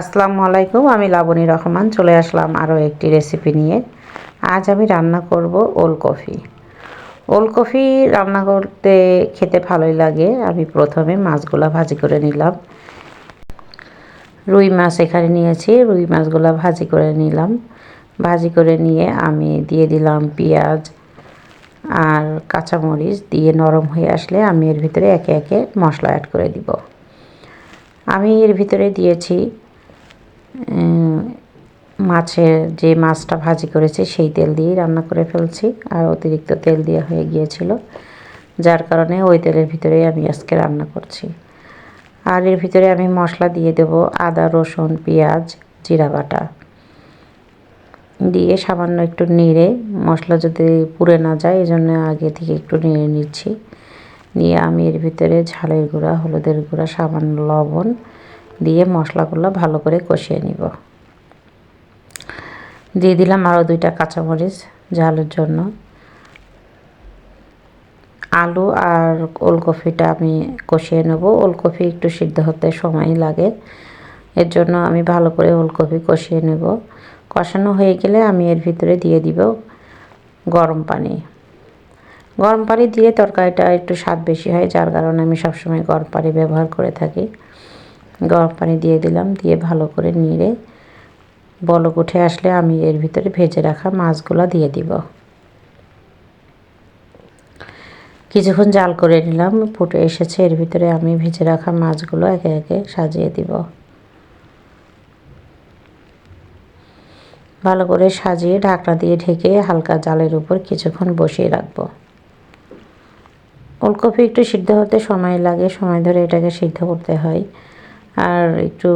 আসসালামু আলাইকুম, আমি লাবণী রহমান। চলে আসলাম আরও একটি রেসিপি নিয়ে। আজ আমি রান্না করব ওল কফি ওল কফি রান্না করতে খেতে ভালোই লাগে। আমি প্রথমে মাছগুলা ভাজি করে নিলাম। রুই মাছ এখানে নিয়েছি, রুই মাছগুলা ভাজি করে নিলাম। ভাজি করে নিয়ে আমি দিয়ে দিলাম পেঁয়াজ আর কাঁচামরিচ দিয়ে নরম হয়ে আসলে আমি এর ভিতরে একে একে মশলা অ্যাড করে দিব। আমি এর ভিতরে দিয়েছি মাছের যে মাছটা ভাজি করেছি, সেই তেল দিয়েই রান্না করে ফেলছি, আর অতিরিক্ত তেল দেওয়া হয়ে গিয়েছিল। যার কারণে ওই তেলের ভিতরেই আমি আজকে রান্না করছি। আর এর ভিতরে আমি মশলা দিয়ে দেব আদা, রসুন, পেঁয়াজ, জিরা বাটা। দিয়ে সামান্য একটু নেড়ে, মশলা যদি পুড়ে না যায় এই জন্য আগে থেকে একটু নেড়ে নিচ্ছি। নিয়ে আমি এর ভিতরে ঝালের গুঁড়া, হলুদের গুঁড়া, সামান্য লবণ দিয়ে মশলাগুলো ভালো করে কষিয়ে নিব। দিয়ে দিলাম আরও দুইটা কাঁচামরিচ ঝালের জন্য। আলু আর ওলকপিটা আমি কষিয়ে নেব। ওলকপি একটু সিদ্ধ হতে সময় লাগে। এর জন্য আমি ভালো করে ওলকপি কষিয়ে নেব। কষানো হয়ে গেলে আমি এর ভিতরে দিয়ে দিব গরম পানি। গরম পানি দিয়ে তরকারিটা একটু স্বাদ বেশি হয়, যার কারণে আমি সবসময় গরম পানি ব্যবহার করে থাকি। গরম পানি দিয়ে দিলাম, দিয়ে ভালো করে নিড়ে বলক উঠে আসলে আমি এর ভিতরে ভেজে রাখা মাছগুলো দিয়ে দিব। কিছুক্ষণ জাল করে নিলাম, ফুটে এসেছে, এর ভিতরে আমি ভেজে রাখা মাছগুলো একে একে সাজিয়ে দিব। ভালো করে সাজিয়ে ঢাকনা দিয়ে ঢেকে হালকা জালের উপর কিছুক্ষণ বসিয়ে রাখব। ওলকপি একটু সিদ্ধ হতে সময় লাগে, সময় ধরে এটাকে সিদ্ধ করতে হয়। আর একটু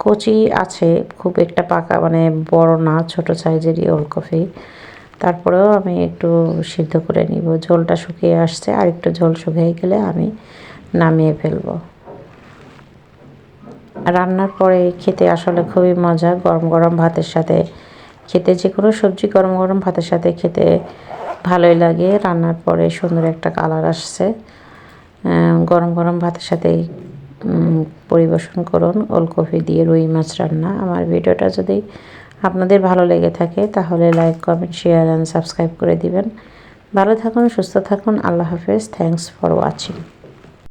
কচি আছে, খুব একটা পাকা মানে বড় না, ছোট সাইজেরই ওলকপি তারপরেও আমি একটু সিদ্ধ করে নিব। ঝোলটা শুকিয়ে আসছে, আর একটু ঝোল শুকিয়ে গেলে আমি নামিয়ে ফেলব। রান্নার পরে খেতে আসলে খুবই মজা, গরম গরম ভাতের সাথে। খেতে যে কোনো সবজি গরম গরম ভাতের সাথে খেতে ভালোই লাগে। রান্নার পরে সুন্দর একটা কালার আসছে। গরম গরম ভাতের সাথে পরিবেশন করুন ওলকপি দিয়ে রুই মাছ রান্না। আমার ভিডিওটা যদি আপনাদের ভালো লেগে থাকে, তাহলে like, comment share and subscribe করে দিবেন। ভালো থাকুন, সুস্থ থাকুন, আল্লাহ হাফেজ। Thanks for watching